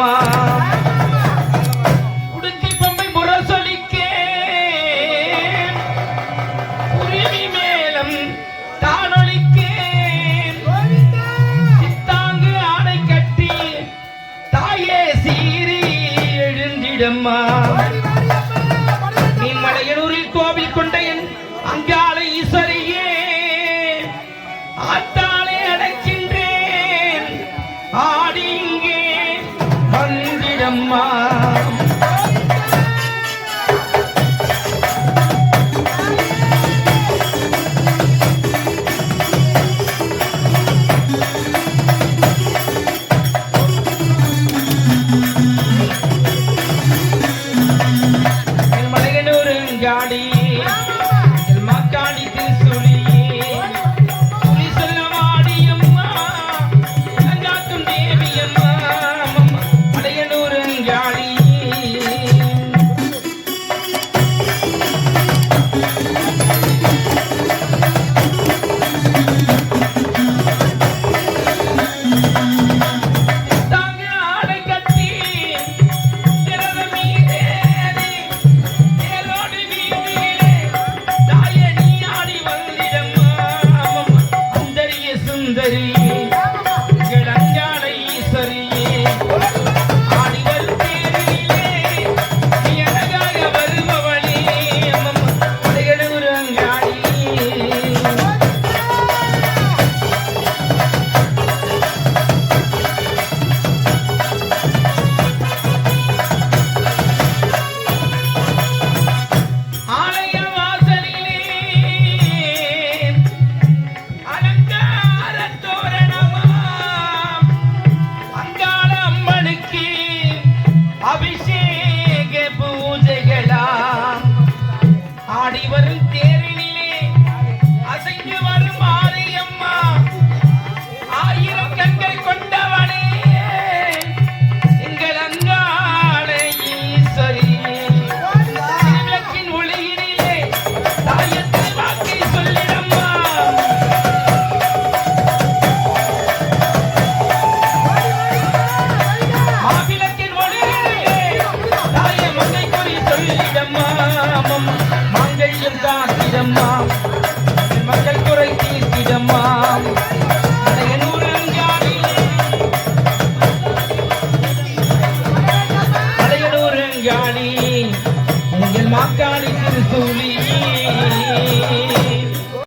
அம்மா. உடுக்கி பொம்மை கட்டி தாயே சீரி எழுந்திடம்மா. நீ மலையனூரில் கோவில் கொண்ட வந்திடம்மா தெரிய வரும் தேரில் காத்திடம்மா மக்கள் குறை தீர்த்திடம்மா. மாக்காளி திருத்தூளி